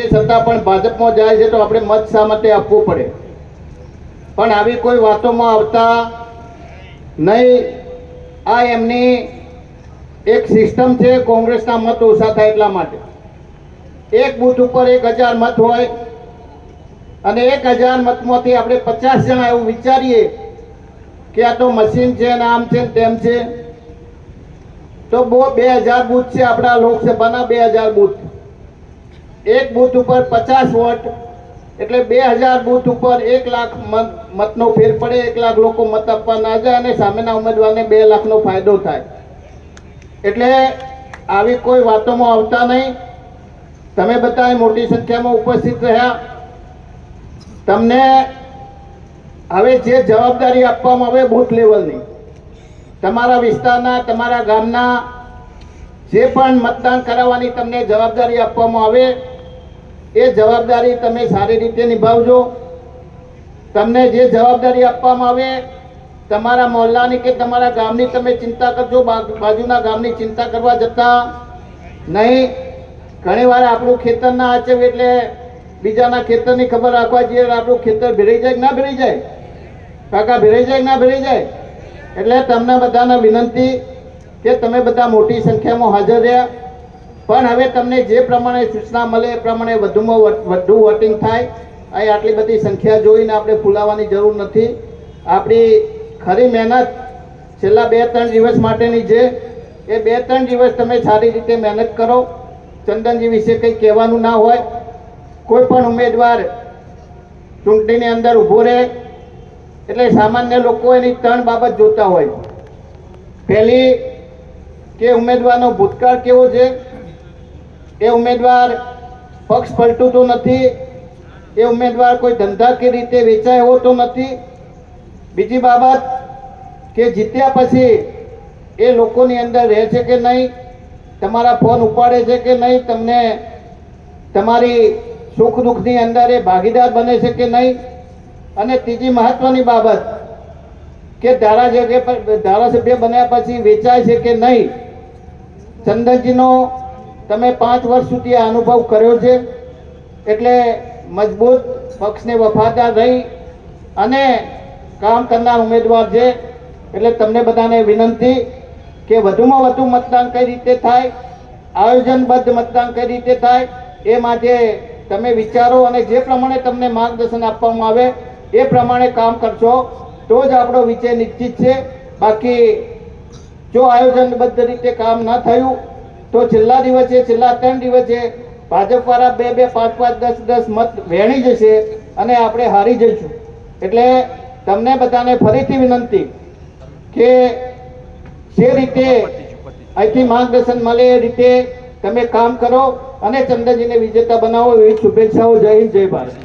છતાં પણ ભાજપમાં જાય છે તો આપણે મત શા માટે આપવું પડે? પણ આવી કોઈ વાતોમાં આવતા નહીં. આ એમની એક સિસ્ટમ છે, કોંગ્રેસના મત ઓછા થાય એટલા માટે. એક બૂથ ઉપર એક હજાર મત હોય અને એક હજાર મતમાંથી આપણે પચાસ જણા એવું વિચારીએ કે આ તો મશીન છે ને આમ છે ને તેમ છે. તો બહુ બે હજાર બૂથ છે આપણા લોકસભાના બે હજાર બૂથ. એક બૂથ ઉપર પચાસ વોટ, એટલે બે હજાર બૂથ ઉપર એક લાખ મત, મતનો ફેર પડે, એક લાખ લોકો મત આપવા ના જાય અને સામેના ઉમેદવારને બે લાખનો ફાયદો થાય. એટલે આવી કોઈ વાતોમાં આવતા નહીં. તમે બધા મોટી સંખ્યામાં ઉપસ્થિત રહ્યા. તમને હવે જે જવાબદારી આપવામાં આવે બૂથ લેવલની, તમારા વિસ્તારના, તમારા ગામના, જે પણ મતદાન કરાવવાની તમને જવાબદારી આપવામાં આવે એ જવાબદારી તમે સારી રીતે નિભાવજો. તમને જે જવાબદારી આપવામાં આવે, તમારા મોહલ્લાની કે તમારા ગામની તમે ચિંતા કરજો બાજુના ગામની ચિંતા કરવા જતા નહીં. ઘણીવાર આપણું ખેતર ના આચવ એટલે બીજાના ખેતરની ખબર રાખવા જઈએ આપણું ખેતર ભેરાઈ જાય ના ભેરાઈ જાય? કાકા ભેરાઈ જાય ના ભેરાઈ જાય? એટલે તમને બધાને વિનંતી કે તમે બધા મોટી સંખ્યામાં હાજર રહ્યા. પણ હવે તમને જે પ્રમાણે સૂચના મળે એ પ્રમાણે વધુમાં વધુ વોટિંગ થાય. અહીં આટલી બધી સંખ્યા જોઈને આપણે ફૂલાવાની જરૂર નથી. આપણી ખરી મહેનત છેલ્લા બે, ત્રણ દિવસ માટેની છે. એ બે, ત્રણ દિવસ તમે સારી રીતે મહેનત કરો. ચંદનજી વિશે કંઈ કહેવાનું ના હોય. કોઈ પણ ઉમેદવાર ચૂંટણીની અંદર ઊભો રહે. એટલે સામાન્ય લોકો એની ત્રણ બાબત જોતા હોય. પહેલી, કે ઉમેદવારનો ભૂતકાળ કેવો છે? એ ઉમેદવાર પક્ષ પલટું તો નથી. એ ઉમેદવાર કોઈ ધંધાકીય રીતે વેચાય એવો તો નથી. બીજી બાબત કે જીત્યા પછી એ લોકોની અંદર રહે છે કે નહીં, તમારા ફોન ઉપાડે છે કે નહીં, તમને તમારી સુખ દુઃખની અંદર એ ભાગીદાર બને છે કે નહીં? અને ત્રીજી મહત્વની બાબત કે ધારાસભ્ય ધારાસભ્ય બન્યા પછી વેચાય છે કે નહીં? ચંદનજીનો તમે પાંચ વર્ષ સુધી આ અનુભવ કર્યો છે, એટલે મજબૂત પક્ષને વફાદાર રહી અને કામ કરનાર ઉમેદવાર છે, એટલે તમને બધાને વિનંતી કે વધુમાં વધુ મતદાન કઈ રીતે થાય, આયોજનબદ્ધ મતદાન કઈ રીતે થાય, એ માટે તમે વિચારો અને જે પ્રમાણે તમને માર્ગદર્શન આપવામાં આવે, એ પ્રમાણે કામ કરશો, તો જ આપણો વિજય નિશ્ચિત છે. બાકી જો આયોજનબદ્ધ રીતે કામ ન થયું તો છેલ્લા દિવસે, છેલ્લા ત્રણ દિવસે ભાજપવાળા બે બે, પાંચ પાંચ, દસ દસ મત વહેણી જશે અને આપણે હારી જઈશું. એટલે તમને બધાને ફરીથી વિનંતી કે જે રીતે અહીંથી માર્ગદર્શન મળે એ રીતે તમે કામ કરો અને ચંદ્રજીને વિજેતા બનાવો એવી શુભેચ્છાઓ જય હિન્દ, જય ભારત.